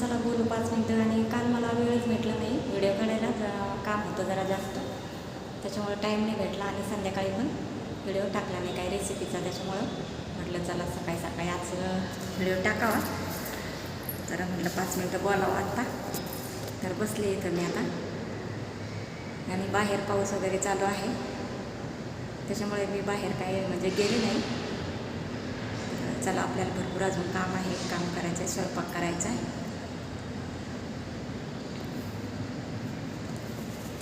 चला बोलू पाच मिनटं आणि काल मला वेळच भेटला नाही. व्हिडिओ काढायला जरा काम होतं जरा जास्त. त्याच्यामुळं टाईम नाही भेटला आणि संध्याकाळी पण व्हिडिओ टाकला नाही काही रेसिपीचा त्याच्यामुळं म्हटलं चला सकाळी सकाळी आज व्हिडिओ टाकावा. जरा म्हटलं पाच मिनटं बोलावं आत्ता तर बसले इथं मी आता. आणि बाहेर पाऊस वगैरे चालू आहे. त्याच्यामुळे मी बाहेर काय म्हणजे गेले नाही. चला आपल्याला भरपूर अजून काम आहे काम करायचं आहे स्वयंपाक करायचा आहे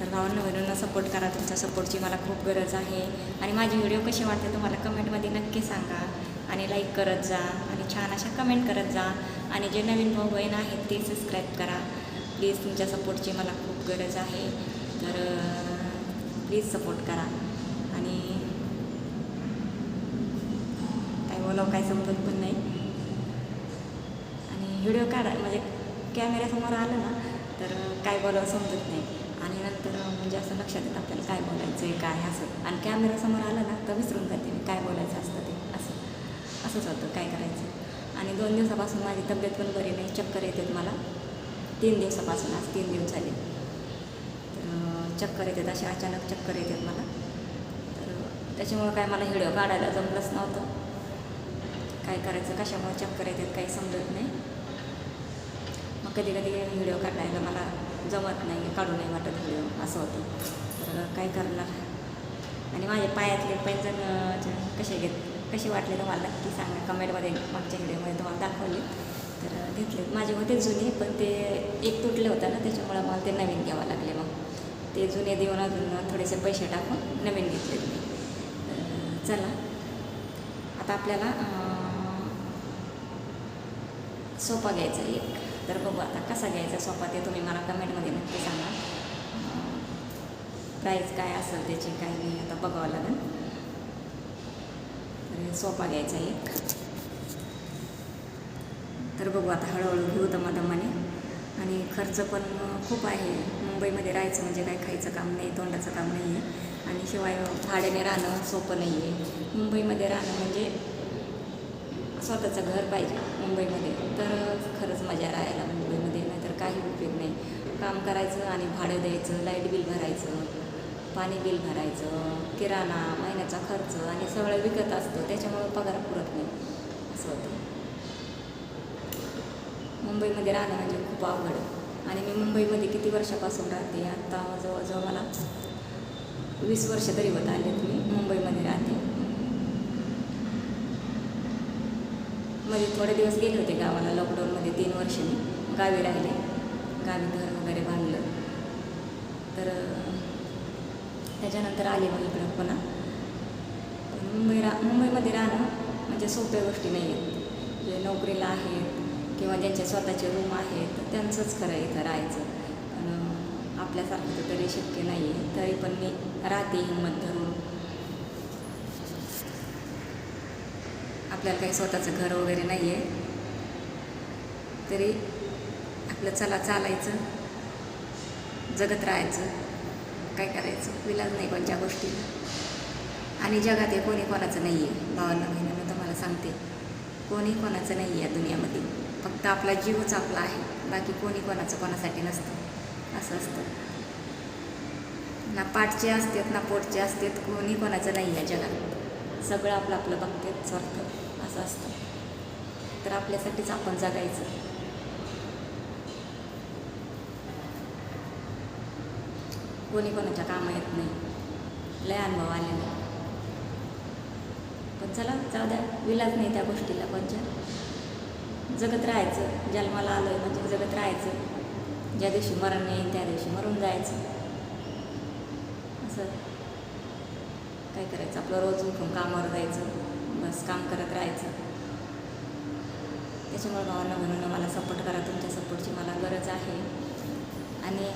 तर भावांना बहिणींना सपोर्ट करा. तुमच्या सपोर्टची मला खूप गरज आहे. आणि माझे व्हिडिओ कसे वाटते तुम्हाला कमेंटमध्ये नक्की सांगा. आणि लाईक करत जा. आणि छान अशा कमेंट करत जा. आणि जे नवीन भाऊ बहीण आहेत ते सबस्क्राईब करा. प्लीज तुमच्या सपोर्टची मला खूप गरज आहे. तर प्लीज सपोर्ट करा. आणि काय बोलावं काय समजत पण नाही. आणि व्हिडिओ काढा. म्हणजे कॅमेऱ्यासमोर आलं ना तर काय बोलावं समजत नाही. आणि नंतर म्हणजे असं लक्षात येतं आपल्याला काय बोलायचं आहे काय असं. आणि कॅमेरासमोर आलं ना तर विसरून जाते मी काय बोलायचं असतं ते. असं. असंच होतं काय करायचं. आणि दोन दिवसापासून माझी तब्येत पण बरी नाही चक्कर येतात मला. तीन दिवसापासून आज तीन दिवस झाले. तर चक्कर येतात असे अचानक चक्कर येतात मला. तर त्याच्यामुळं काय मला व्हिडिओ काढायला जमलंच नव्हतं. काय करायचं कशामुळे चक्कर येतात काही समजत नाही. मग कधी कधी व्हिडिओ काढायला मला जमत नाही काढू नाही वाटत व्हिडिओ असं होतं. तर काय करणार? आणि माझ्या पायातले पैंजण कसे घेत कसे वाटले तुम्हाला? नक्की सांगा. कमेंटमध्ये मागच्या व्हिडिओमध्ये तुम्हाला दाखवले. तर घेतले. माझे होते जुने पण ते एक तुटले होतं ना त्याच्यामुळं मला ते नवीन घ्यावं लागले मग. ते जुने देऊन अजून थोडेसे पैसे टाकून नवीन घेतले मी. तर चला. आता आपल्याला सोपा घ्यायचा आहे एक. तर बघू आता कसा घ्यायचा सोफा ते तुम्ही मला कमेंटमध्ये नक्की सांगा. प्राईस काय असेल त्याची काय नाही आता बघावं लागेल. तर सोफा घ्यायचा एक. तर बघू आता हळूहळू घेऊ दमादमाने. आणि खर्च पण खूप आहे. मुंबईमध्ये राहायचं म्हणजे काय खायचं काम नाही तोंडाचं काम नाही आहे आणि शिवाय भाड्याने राहणं सोपं नाही आहे मुंबईमध्ये राहणं म्हणजे स्वतःचं घर पाहिजे मुंबईमध्ये. तर खरंच मजा राहायला मुंबईमध्ये नाहीतर काही उपयोग नाही. काम करायचं आणि भाडं द्यायचं लाइट बिल भरायचं पाणी बिल भरायचं किराणा महिन्याचा खर्च आणि सगळं विकत असतं. त्याच्यामुळं पगार पुरत नाही. असं होतं. मुंबईमध्ये राहणं म्हणजे खूप अवघड. आहे आणि मी मुंबईमध्ये किती वर्षापासून राहते आत्ता जवळजवळ मला वीस वर्ष तरी होत आले मी मुंबईमध्ये राहते. मध्ये थोडे दिवस गेले होते गावाला लॉकडाऊनमध्ये तीन वर्ष मी गावी राहिले. गावी घर वगैरे बांधलं. तर त्याच्यानंतर आले मग इकडं पुन्हा. मुंबई रा मुंबईमध्ये राहणं म्हणजे सोप्या गोष्टी नाही आहेत जे नोकरीला आहेत किंवा ज्यांचे स्वतःचे रूम आहेत त्यांचंच खरं इथं राहायचं. पण आपल्यासारखं तर तरी शक्य नाही आहे तरी पण मी राहते हिंमत धरून. आपल्याला काही स्वतःचं घर वगैरे नाही आहे तरी आपलं चला चालायचं जगत राहायचं काय करायचं? विलाज नाही कोणत्या गोष्टीला. आणि जगात हे कोणी कोणाचं नाही आहे भावांना बहिणीनं तुम्हाला सांगते. कोणी कोणाचं नाही आहे या दुनियामध्ये. फक्त आपला जीवच आपला आहे. बाकी कोणी कोणाचं कोणासाठी नसतं. असं असतं. ना पाठचे असतात ना पोटचे असतात. कोणी कोणाचं नाही आहे जगात. सगळं आपलं आपलं बघतात स्वार्थ. असं असतं. तर आपल्यासाठीच आपण जगायचं. कोणी कोणाच्या कामं येत नाही. लय अनुभव आलेला पण चला जाऊ द्या. विलाज नाही त्या गोष्टीला कोणच्या जगत राहायचं. जन्माला आलो आहे म्हणजे जगत राहायचं. ज्या दिवशी मरण येईल त्या दिवशी मरून जायचं. असं. काय करायचं? आपलं रोज उठून कामावर जायचं. बस काम करत राहायचं. त्याच्यामुळे भावांना म्हणून मला सपोर्ट करा तुमच्या सपोर्टची मला गरज आहे. आणि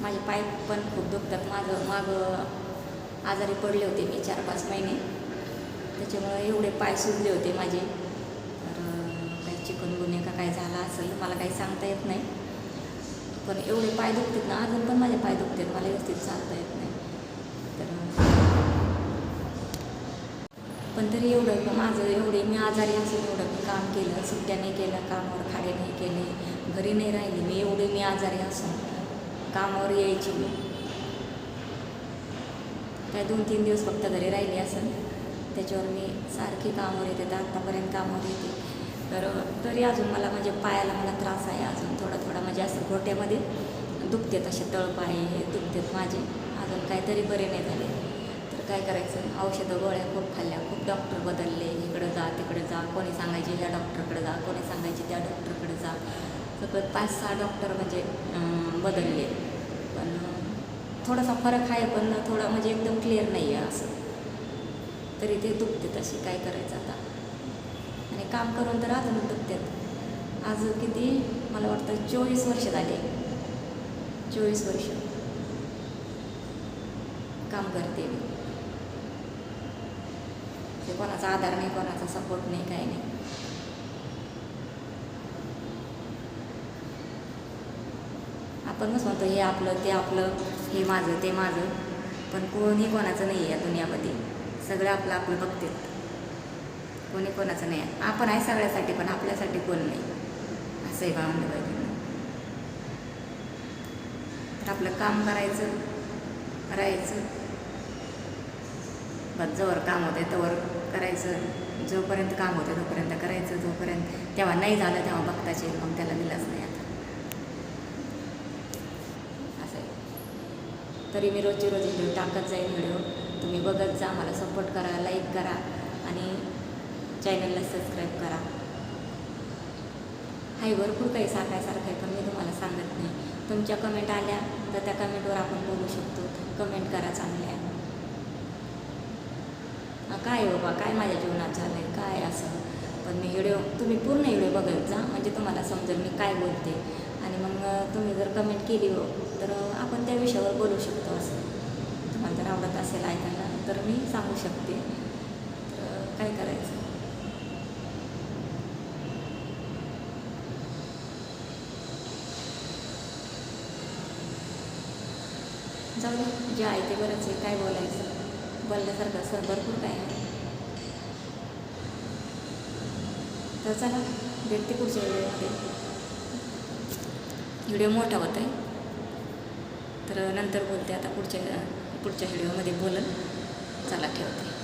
माझे पाय पण खूप दुखतात. माझं मागं आजारी पडले होते मी चार पाच महिने. त्याच्यामुळे एवढे पाय सुजले होते माझे. तर काही चिकनगुन्हे का काय झाला असेल मला काही सांगता येत नाही. पण एवढे पाय दुखतात ना अजून पण माझे पाय दुखतात. मला व्यवस्थित चालता येत नाही. पण तरी एवढं का माझं एवढे मी आजारी असून एवढं मी काम केलं. सुट्ट्या नाही केलं कामावर खाडे नाही केले. घरी नाही राहिली. मी एवढे मी आजारी असून कामावर यायची मी. काय दोन तीन दिवस फक्त घरी राहिली असेल त्याच्यावर मी सारखी कामावर येते. तर आत्तापर्यंत कामावर येते. तर तरी अजून मला म्हणजे पायाला मला त्रास आहे. अजून थोडा थोडा म्हणजे असं घोट्यामध्ये दुखतेत असे तळपाय हे दुखतेत माझे. अजून काहीतरी बरे नाही झाले. काय करायचं? औषधं गोळ्या खूप खाल्ल्या खूप डॉक्टर बदलले. इकडं जा तिकडे जा. कोणी सांगायचे ह्या डॉक्टरकडे जा कोणी सांगायचे त्या डॉक्टरकडे जा. सगळं पाच सहा डॉक्टर म्हणजे बदलले. पण थोडासा फरक आहे पण थोडा म्हणजे एकदम क्लिअर नाही आहे असं. तरी ते दुखते तशी काय करायचं आता? आणि काम करून तर अजून दुखतात. आज किती? मला वाटतं चोवीस वर्ष झाले. चोवीस वर्ष. काम करते मी. ते कोणाचा आधार नाही कोणाचा सपोर्ट नाही काही नाही. आपणच म्हणतो हे आपलं ते आपलं हे माझं ते माझं. पण कोणी कोणाचं नाही आहे या दुनियामध्ये. सगळं आपलं आपलं बघते कोणी कोणाचं नाही आहे. आपण आहे सगळ्यासाठी पण आपल्यासाठी कोण नाही? असं आहे भावंड पाहिजे तर आपलं काम करायचं राहायचं. बस जोवर काम होते तोवर करायचं जोपर्यंत काम होतं तोपर्यंत करायचं जोपर्यंत तेव्हा नाही झालं तेव्हा बघताच येईल मग त्याला दिलाच नाही आता. असं आहे. तरी मी रोजची रोज व्हिडिओ टाकत जाईल व्हिडिओ. तुम्ही बघत जा मला सपोर्ट करा लाईक करा आणि चॅनलला सबस्क्राईब करा. हाय भरपूर काही सांगायसारखं आहे पण मी तुम्हाला सांगत नाही. तुमच्या कमेंट आल्या तर त्या कमेंटवर आपण बोलू शकतो. कमेंट करा चांगल्या. काय हो आहे बाबा काय माझ्या जीवनात झालं आहे काय असं? पण मी व्हिडिओ तुम्ही पूर्ण व्हिडिओ बघत जा म्हणजे तुम्हाला समजेल मी काय बोलते. आणि मग तुम्ही जर कमेंट केली हो तर आपण त्या विषयावर बोलू शकतो असं. तुम्हाला जर आवडत असेल ऐकायला तर मी सांगू शकते. तर काय करायचं? जाऊ दे जे आहे ते बरंच आहे काय बोलायचं? बोलल्यासारखं असं भरपूर काय आहे. तर चला भेटते पुढच्या व्हिडिओमध्ये. व्हिडिओ मोठा होत आहे. तर नंतर बोलते आता पुढच्या पुढच्या व्हिडिओमध्ये बोलल चला ठेवते.